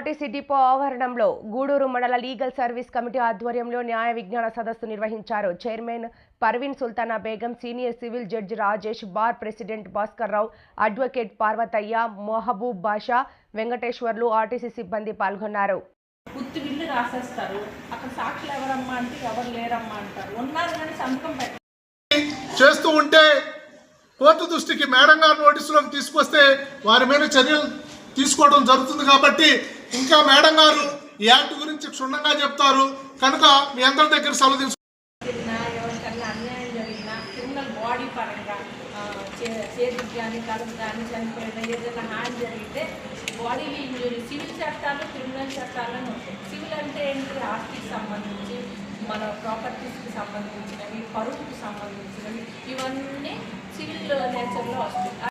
RTC depot ఆవరణంలో గూడూరు మండల legal service committee ఆధ్వర్యంలో న్యాయ విజ్ఞాన సదస్సు నిర్వహించారు. Chairman Parveen Sultana Begum senior civil judge Rajesh bar president Bhaskar Rao advocate Parvathaiah Mahaboob Basha Venkateswarlu RTC సిబ్బంది పాల్గొన్నారు. ఉత్తి బిల్లు రాసేస్తారు. అక్కడ సాక్షులు ఎవరమ్మా అంటే ఎవరు లేరమ్మా అంటారు. ఉన్నారు కానీ సంతకం పెట్ట చేస్తూ ఉంటే కోర్టు దృష్టికి మేడం గారు నోటీసులోకి తీసుకొస్తే వారి మీద చర్యలు తీసుకోవడం జరుగుతుంది కాబట్టి ఇంకా మేడం గారు ఈ యాక్ట్ గురించి క్షుణ్ణంగా చెప్తారు. కనుక మీ అందరి దగ్గర సెలవు తీసుకు అన్యాయం జరిగినా బాడీ పరంగా చే- చేతికి కానీ కలుపు కానీ చనిపోయినా ఏదైనా హాని జరిగితే బాడీ ఇంజురీ సివిల్ చట్టాలు క్రిమినల్ చట్టాలను ఉంటాయి. సివిల్ అంటే ఏంటి? ఆస్తికి సంబంధించి మన ప్రాపర్టీస్కి సంబంధించినవి పరువుకి సంబంధించినవి ఇవన్నీ సివిల్ నేచర్లో వస్తాయి.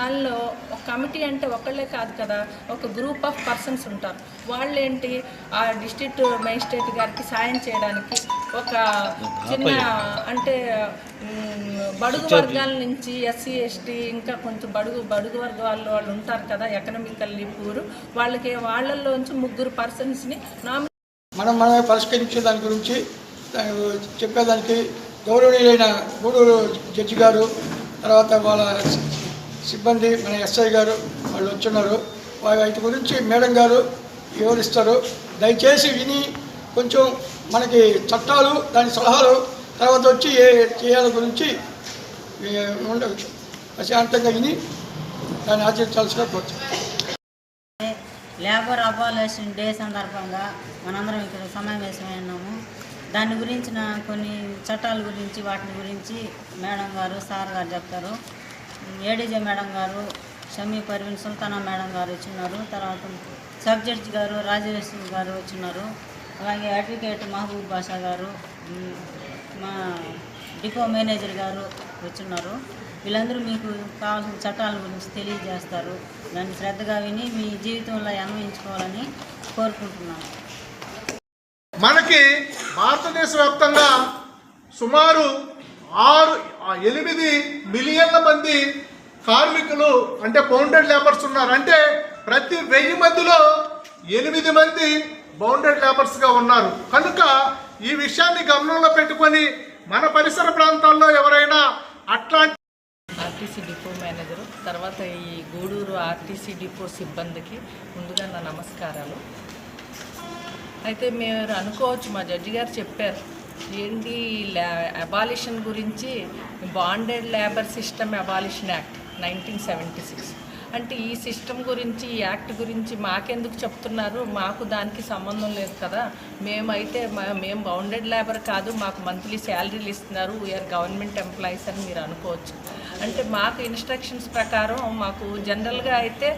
దానిలో ఒక కమిటీ అంటే ఒకళ్ళే కాదు కదా ఒక గ్రూప్ ఆఫ్ పర్సన్స్ ఉంటారు. వాళ్ళేంటి ఆ డిస్ట్రిక్ట్ మేజిస్ట్రేట్ గారికి సాయం చేయడానికి ఒక చిన్న అంటే బడుగు వర్గాల నుంచి ఎస్సీ ఎస్టీ ఇంకా కొంచెం బడుగు బడుగు వర్గాల వాళ్ళు ఉంటారు కదా ఎకనామికల్లీ పూర్ వాళ్ళకి వాళ్ళల్లోంచి ముగ్గురు పర్సన్స్ని నామినేట్ మనం మనమే పరిష్కరించే దాని గురించి చెప్పేదానికి గౌరవనీయులైన గూడూరు జడ్జి గారు తర్వాత వాళ్ళ సిబ్బంది మన ఎస్ఐ గారు వాళ్ళు వచ్చున్నారు. వాటి గురించి మేడం గారు వివరిస్తారు. దయచేసి విని కొంచెం మనకి చట్టాలు దాని సలహాలు తర్వాత వచ్చి ఏ చేయాల గురించి ప్రశాంతంగా విని దాన్ని ఆచరించాల్సిన కోరుతున్నాను లేబర్ అబాలేషన్ డే సందర్భంగా మనందరం ఇక్కడ సమావేశమైనాము దాని గురించిన కొన్ని చట్టాల గురించి వాటి గురించి మేడం గారు సార్ గారు చెప్తారు. ఏడీజే మేడం గారు షమీ పర్వీన్ సుల్తానా మేడం గారు వచ్చినారు. తర్వాత సబ్ జడ్జి గారు రాజేష్ గారు వచ్చినారు. అలాగే అడ్వకేట్ మహబూబ్ బాషా గారు మా డిపో మేనేజర్ గారు వచ్చున్నారు వీళ్ళందరూ మీకు కావాల్సిన చట్టాల గురించి తెలియజేస్తారు. దాన్ని శ్రద్ధగా విని మీ జీవితంలో అన్వయించుకోవాలని కోరుకుంటున్నాను. మనకి భారతదేశ వ్యాప్తంగా సుమారు ఆరు ఎనిమిది మిలియన్ల మంది కార్మికులు అంటే బౌండెడ్ లేబర్స్ ఉన్నారు అంటే ప్రతి వెయ్యి మందిలో ఎనిమిది మంది బౌండెడ్ లేబర్స్గా ఉన్నారు. కనుక ఈ విషయాన్ని గమనంలో పెట్టుకొని మన పరిసర ప్రాంతాల్లో ఎవరైనా అట్లాంటి ఆర్టీసీ డిపో మేనేజరు తర్వాత ఈ గూడూరు ఆర్టీసీ డిపో సిబ్బందికి ముందుగా నా నమస్కారాలు. అయితే మీరు అనుకోవచ్చు మా జడ్జి గారు చెప్పారు ఏంటి అబాలిషన్ గురించి bonded labour system abolition act nineteen seventy six అంటే ఈ సిస్టమ్ గురించి ఈ యాక్ట్ గురించి మాకెందుకు చెప్తున్నారు? మాకు దానికి సంబంధం లేదు కదా. మేమైతే మా- మేము బౌండెడ్ లేబర్ కాదు మాకు మంత్లీ శాలరీలు ఇస్తున్నారు. వీఆర్ గవర్నమెంట్ ఎంప్లాయీస్ అని మీరు అనుకోవచ్చు. అంటే మాకు ఇన్స్ట్రక్షన్స్ ప్రకారం మాకు జనరల్గా అయితే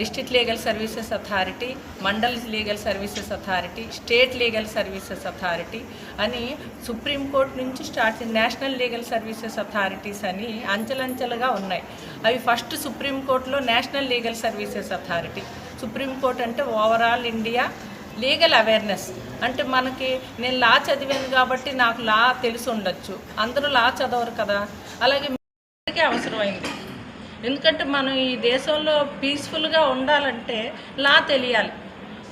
district legal services authority mandal legal services authority state legal services authority అని సుప్రీంకోర్టు నుంచి start national legal services authorities అని అంచెలంచెలుగా ఉన్నాయి. అవి ఫస్ట్ సుప్రీంకోర్టులో national legal services authority supreme court అంటే ఓవరాల్ ఇండియా లీగల్ అవేర్నెస్. అంటే మనకి నేను లా చదివాను కాబట్టి నాకు లా తెలిసి ఉండొచ్చు. అందరూ లా చదవరు కదా. అలాగే అందరికీ అవసరమైంది. ఎందుకంటే మనం ఈ దేశంలో పీస్ఫుల్గా ఉండాలంటే లా తెలియాలి.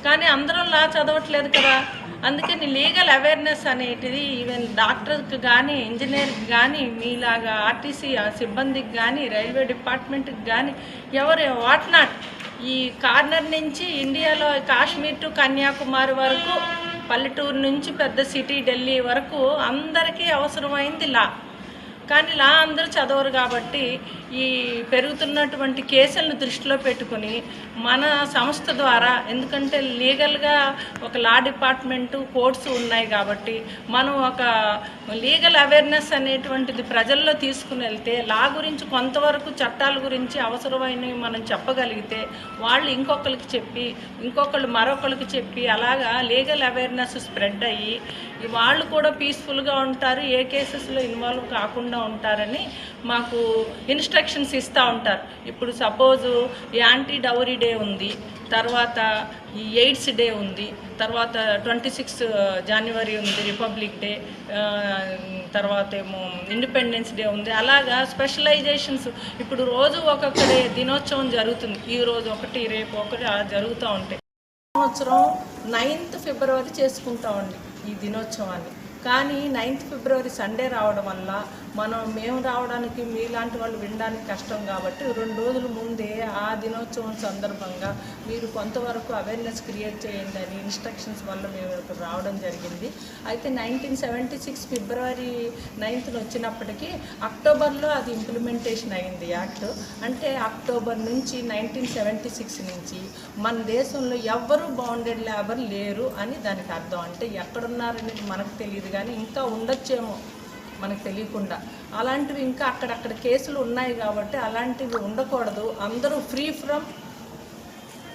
కానీ అందరం లా చదవట్లేదు కదా. అందుకని లీగల్ అవేర్నెస్ అనేటిది ఈవెన్ డాక్టర్కి కానీ ఇంజనీర్కి కానీ మీలాగా ఆర్టీసీ సిబ్బందికి కానీ రైల్వే డిపార్ట్మెంట్కి కానీ ఎవరు వాట్ నాట్. ఈ కార్నర్ నుంచి ఇండియాలో కాశ్మీర్ టు కన్యాకుమారి వరకు పల్లెటూరు నుంచి పెద్ద సిటీ ఢిల్లీ వరకు అందరికీ అవసరమైంది లా. కానీ లా అందరూ చదవరు కాబట్టి ఈ పెరుగుతున్నటువంటి కేసులను దృష్టిలో పెట్టుకుని మన సంస్థ ద్వారా ఎందుకంటే లీగల్గా ఒక లా డిపార్ట్మెంటు కోర్ట్స్ ఉన్నాయి కాబట్టి మనం ఒక లీగల్ అవేర్నెస్ అనేటువంటిది ప్రజల్లో తీసుకుని వెళ్తే లా గురించి కొంతవరకు చట్టాల గురించి అవసరమైనవి మనం చెప్పగలిగితే వాళ్ళు ఇంకొకరికి చెప్పి ఇంకొకళ్ళు మరొకరికి చెప్పి అలాగా లీగల్ అవేర్నెస్ స్ప్రెడ్ అయ్యి వాళ్ళు కూడా పీస్ఫుల్గా ఉంటారు. ఏ కేసెస్లో ఇన్వాల్వ్ కాకుండా ఉంటారని మాకు ఇన్స్ట్రక్షన్స్ ఇస్తూ ఉంటారు. ఇప్పుడు సపోజు యాంటీ డౌరీ డే ఉంది. తర్వాత ఈ ఎయిడ్స్ డే ఉంది. తర్వాత ట్వంటీ సిక్స్ జనవరి ఉంది రిపబ్లిక్ డే uh, తర్వాత ఏమో ఇండిపెండెన్స్ డే ఉంది. అలాగా స్పెషలైజేషన్స్ ఇప్పుడు రోజు ఒక్కొక్కటి దినోత్సవం జరుగుతుంది. ఈ రోజు ఒకటి రేపు ఒకటి అలా జరుగుతూ ఉంటాయి. సంవత్సరం నైన్త్ ఫిబ్రవరి చేసుకుంటామండి ఈ దినోత్సవాన్ని. కానీ నైన్త్ ఫిబ్రవరి సండే రావడం వల్ల మనం మేము రావడానికి మీలాంటి వాళ్ళు వినడానికి కష్టం కాబట్టి రెండు రోజుల ముందే ఆ దినోత్సవం సందర్భంగా మీరు కొంతవరకు అవేర్నెస్ క్రియేట్ చేయండి అని ఇన్స్ట్రక్షన్స్ వల్ల మేము ఇక్కడ రావడం జరిగింది. అయితే నైన్టీన్ సెవెంటీ సిక్స్ ఫిబ్రవరి నైన్త్న వచ్చినప్పటికీ అక్టోబర్లో అది ఇంప్లిమెంటేషన్ అయింది యాక్ట్ అంటే అక్టోబర్ నుంచి నైన్టీన్ సెవెంటీ సిక్స్ నుంచి మన దేశంలో ఎవ్వరూ బౌండెడ్ లేబర్ లేరు అని దానికి అర్థం. అంటే ఎక్కడున్నారనేది మనకు తెలియదు కానీ ఇంకా ఉండొచ్చేమో. మనకు తెలియకుండా. అలాంటివి ఇంకా అక్కడక్కడ కేసులు ఉన్నాయి కాబట్టి అలాంటివి ఉండకూడదు. అందరూ ఫ్రీ ఫ్రమ్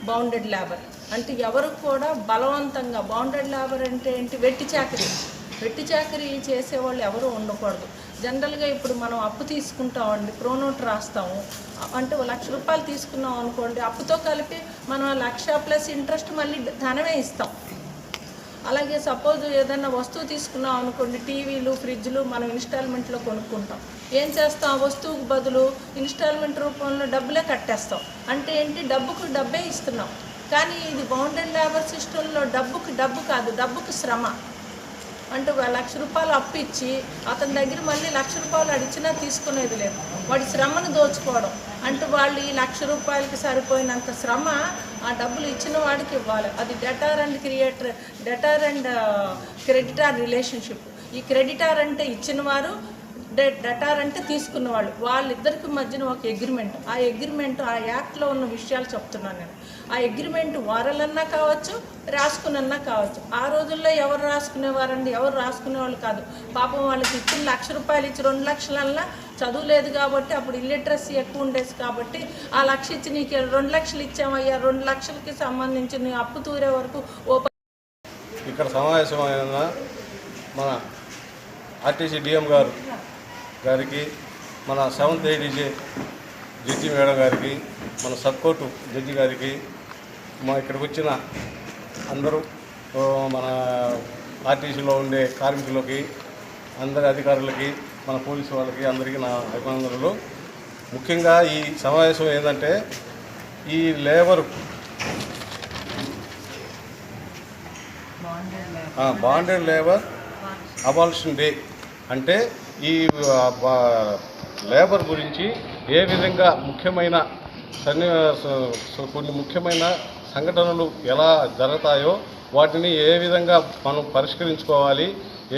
బౌండెడ్ లేబర్ అంటే ఎవరు కూడా బలవంతంగా బౌండెడ్ లేబర్ అంటే ఏంటి? వెట్టి చాకరీ. వెట్టి చాకరీ చేసేవాళ్ళు ఎవరు ఉండకూడదు. జనరల్గా ఇప్పుడు మనం అప్పు తీసుకుంటామండి ప్రోనోట్ రాస్తాము. అంటే లక్ష రూపాయలు తీసుకున్నాం అనుకోండి అప్పుతో కలిపి మనం లక్ష ప్లస్ ఇంట్రెస్ట్ మళ్ళీ ధనమే ఇస్తాం. అలాగే సపోజ్ ఏదైనా వస్తువు తీసుకున్నాం అనుకోండి టీవీలు ఫ్రిడ్జ్లు మనం ఇన్స్టాల్మెంట్లో కొనుక్కుంటాం. ఏం చేస్తాం? ఆ వస్తువుకు బదులు ఇన్స్టాల్మెంట్ రూపంలో డబ్బులే కట్టేస్తాం. అంటే ఏంటి? డబ్బుకు డబ్బే ఇస్తున్నాం. కానీ ఇది బౌండెడ్ లేబర్ సిస్టంలో డబ్బుకి డబ్బు కాదు డబ్బుకి శ్రమ. అంటే ఒక లక్ష రూపాయలు అప్పు ఇచ్చి అతని దగ్గర మళ్ళీ లక్ష రూపాయలు అడిచినా తీసుకునేది లేదు. వాడి శ్రమను దోచుకోవడం. అంటే వాళ్ళు ఈ లక్ష రూపాయలకి సరిపోయినంత శ్రమ ఆ డబ్బులు ఇచ్చిన వాడికి ఇవ్వాలి. అది debtor and creator debtor and creditor relationship ఈ క్రెడిటార్ అంటే ఇచ్చినవారు డె డెటార్ అంటే తీసుకున్న వాళ్ళు వాళ్ళిద్దరికి మధ్యన ఒక అగ్రిమెంట్ ఆ అగ్రిమెంట్ ఆ యాక్ట్లో ఉన్న విషయాలు చెప్తున్నాను నేను. ఆ అగ్రిమెంట్ వారలన్నా కావచ్చు రాసుకునన్నా కావచ్చు. ఆ రోజుల్లో ఎవరు రాసుకునేవారండి? ఎవరు రాసుకునేవాళ్ళు కాదు. పాపం వాళ్ళకి ఇచ్చిన లక్ష రూపాయలు ఇచ్చి రెండు లక్షలన్నా చదువు లేదు కాబట్టి అప్పుడు ఇల్లిటరసీ ఎక్కువ ఉండేది కాబట్టి ఆ లక్ష ఇచ్చి నీకు రెండు లక్షలు ఇచ్చామయ్యా రెండు లక్షలకి సంబంధించి నీ అప్పు తూరే వరకు ఓ ఇక్కడ సమావేశమైన మన ఆర్టీసీ డిఎం గారు గారికి మన సెవెంత్ ఏడీజీ జడ్జి మేడం గారికి మన సబ్ కోర్టు జడ్జి గారికి మా ఇక్కడికి వచ్చిన అందరూ మన ఆర్టీసీలో ఉండే కార్మికులకి అందరి అధికారులకి మన పోలీసు వాళ్ళకి అందరికీ నా అభినందనలు. ముఖ్యంగా ఈ సమావేశం ఏంటంటే ఈ labour bonded labour abolition day అంటే ఈ లేబర్ గురించి ఏ విధంగా ముఖ్యమైన సన్ని కొన్ని ముఖ్యమైన సంఘటనలు ఎలా జరుగుతాయో వాటిని ఏ విధంగా మనం పరిష్కరించుకోవాలి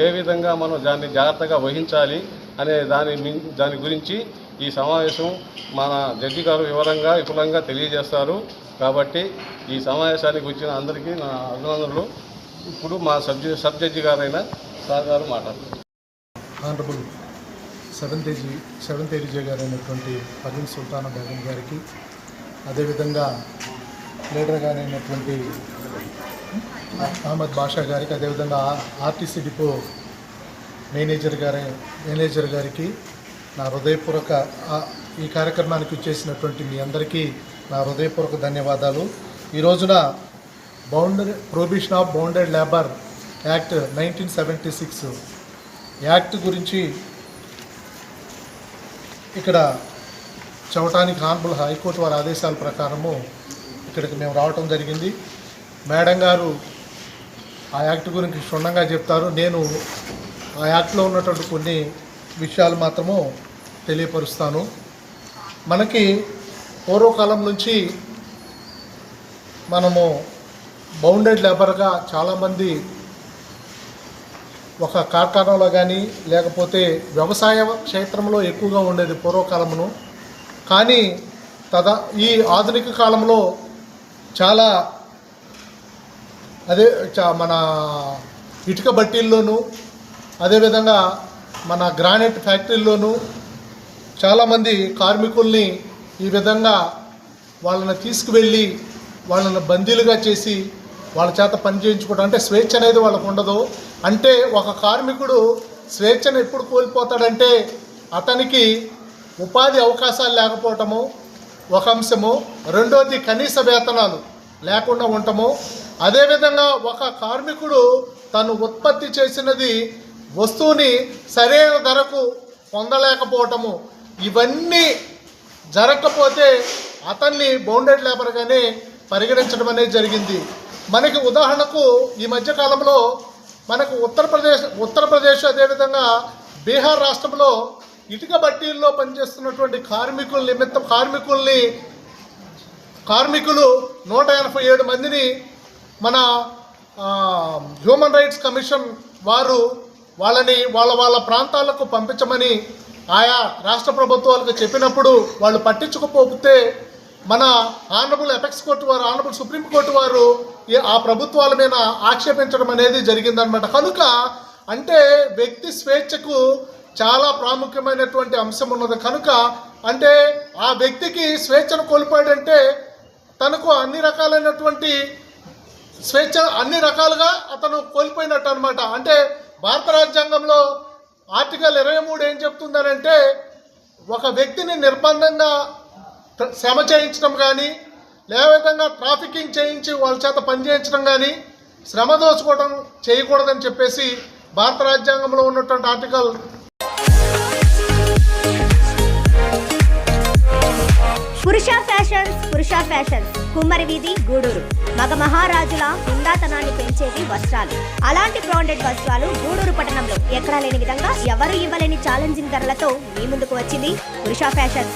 ఏ విధంగా మనం దాన్ని జాగ్రత్తగా వహించాలి అనే దాని దాని గురించి ఈ సమావేశం మన జడ్జి గారు వివరంగా విపులంగా తెలియజేస్తారు. కాబట్టి ఈ సమావేశానికి వచ్చిన అందరికీ నా అభినందనలు. ఇప్పుడు మా సబ్జె సబ్ జడ్జి గారైన సార్ గారు మాట్లాడుతున్నారు. Honourable seventh AG seventh AG గారైనటువంటి అయినటువంటి పర్వీన్ సుల్తానా బేగం గారికి అదేవిధంగా లీడర్గా అయినటువంటి అహ్మద్ బాషా గారికి అదేవిధంగా ఆర్టీసీ డిపో మేనేజర్ గారి మేనేజర్ గారికి నా హృదయపూర్వక ఈ కార్యక్రమానికి వచ్చేసినటువంటి మీ అందరికీ నా హృదయపూర్వక ధన్యవాదాలు. ఈ రోజున boundary prohibition of bounded labour act nineteen seventy six act గురించి ఇక్కడ చవటానికి హానబుల్ హైకోర్టు వారి ఆదేశాల ప్రకారము ఇక్కడికి మేము రావటం జరిగింది. మేడం గారు ఆ యాక్ట్ గురించి క్షుణ్ణంగా చెప్తారు. నేను ఆ యాక్ట్లో ఉన్నటువంటి కొన్ని విషయాలు మాత్రము తెలియపరుస్తాను. మనకి పూర్వకాలం నుంచి మనము బౌండెడ్ లేబర్గా చాలామంది ఒక కార్ఖానాలో కానీ లేకపోతే వ్యవసాయ క్షేత్రంలో ఎక్కువగా ఉండేది పూర్వకాలమును. కానీ తద ఈ ఆధునిక కాలంలో చాలా అదే చా మన ఇటుక బట్టీల్లోనూ అదేవిధంగా మన గ్రానైట్ ఫ్యాక్టరీల్లోనూ చాలామంది కార్మికుల్ని ఈ విధంగా వాళ్ళని తీసుకువెళ్ళి వాళ్ళని బందీలుగా చేసి వాళ్ళ చేత పని చేయించుకోవడం అంటే స్వేచ్ఛ అనేది వాళ్ళకు ఉండదు. అంటే ఒక కార్మికుడు స్వేచ్ఛను ఎప్పుడు కోల్పోతాడంటే అతనికి ఉపాధి అవకాశాలు లేకపోవటము ఒక అంశము. రెండోది కనీస వేతనాలు లేకుండా ఉండటము. అదేవిధంగా ఒక కార్మికుడు తను ఉత్పత్తి చేసినది వస్తువుని సరైన ధరకు పొందలేకపోవటము. ఇవన్నీ జరగకపోతే అతన్ని బౌండెడ్ లేబర్గానే పరిగణించడం అనేది జరిగింది. మనకి ఉదాహరణకు ఈ మధ్యకాలంలో మనకు ఉత్తరప్రదేశ్ ఉత్తరప్రదేశ్ అదేవిధంగా బీహార్ రాష్ట్రంలో ఇటుక బట్టీల్లో పనిచేస్తున్నటువంటి కార్మికుల నిమిత్తం కార్మికుల్ని కార్మికులు నూట ఎనభై ఏడు మందిని మన హ్యూమన్ రైట్స్ కమిషన్ వారు వాళ్ళని వాళ్ళ వాళ్ళ ప్రాంతాలకు పంపించమని ఆయా రాష్ట్ర ప్రభుత్వాలకు చెప్పినప్పుడు వాళ్ళు పట్టించుకోకపోతే మన ఆనరబుల్ ఎపెక్స్ కోర్టు వారు ఆనరబుల్ సుప్రీంకోర్టు వారు ఆ ప్రభుత్వాల మీద ఆక్షేపించడం అనేది జరిగిందనమాట కనుక అంటే వ్యక్తి స్వేచ్ఛకు చాలా ప్రాముఖ్యమైనటువంటి అంశం ఉన్నది. కనుక అంటే ఆ వ్యక్తికి స్వేచ్ఛను కోల్పోయాడంటే తనకు అన్ని రకాలైనటువంటి స్వేచ్ఛ అన్ని రకాలుగా అతను కోల్పోయినట్టు అనమాట అంటే భారత రాజ్యాంగంలో ఆర్టికల్ ఇరవై మూడు ఏం చెప్తుందనంటే ఒక వ్యక్తిని నిర్బంధంగా శ్రమ చేయించడం కానీ లేవిధంగా ట్రాఫికింగ్ చేయించి వాళ్ళ చేత పని చేయించడం కానీ శ్రమ దోచుకోవడం చేయకూడదని చెప్పేసి భారత రాజ్యాంగంలో ఉన్నటువంటి ఆర్టికల్ పురుష ఫ్యాషన్స్ పురుష ఫ్యాషన్స్ కుమ్మరి వీధి గూడూరు. మగ మహారాజుల హుందాతనాన్ని పెంచేవి వస్త్రాలు. అలాంటి బ్రాండెడ్ వస్త్రాలు గూడూరు పట్టణంలో ఎక్కడా లేని విధంగా ఎవరు ఇవ్వలేని ఛాలెంజింగ్ ధరలతో మీ ముందుకు వచ్చింది పురుష ఫ్యాషన్స్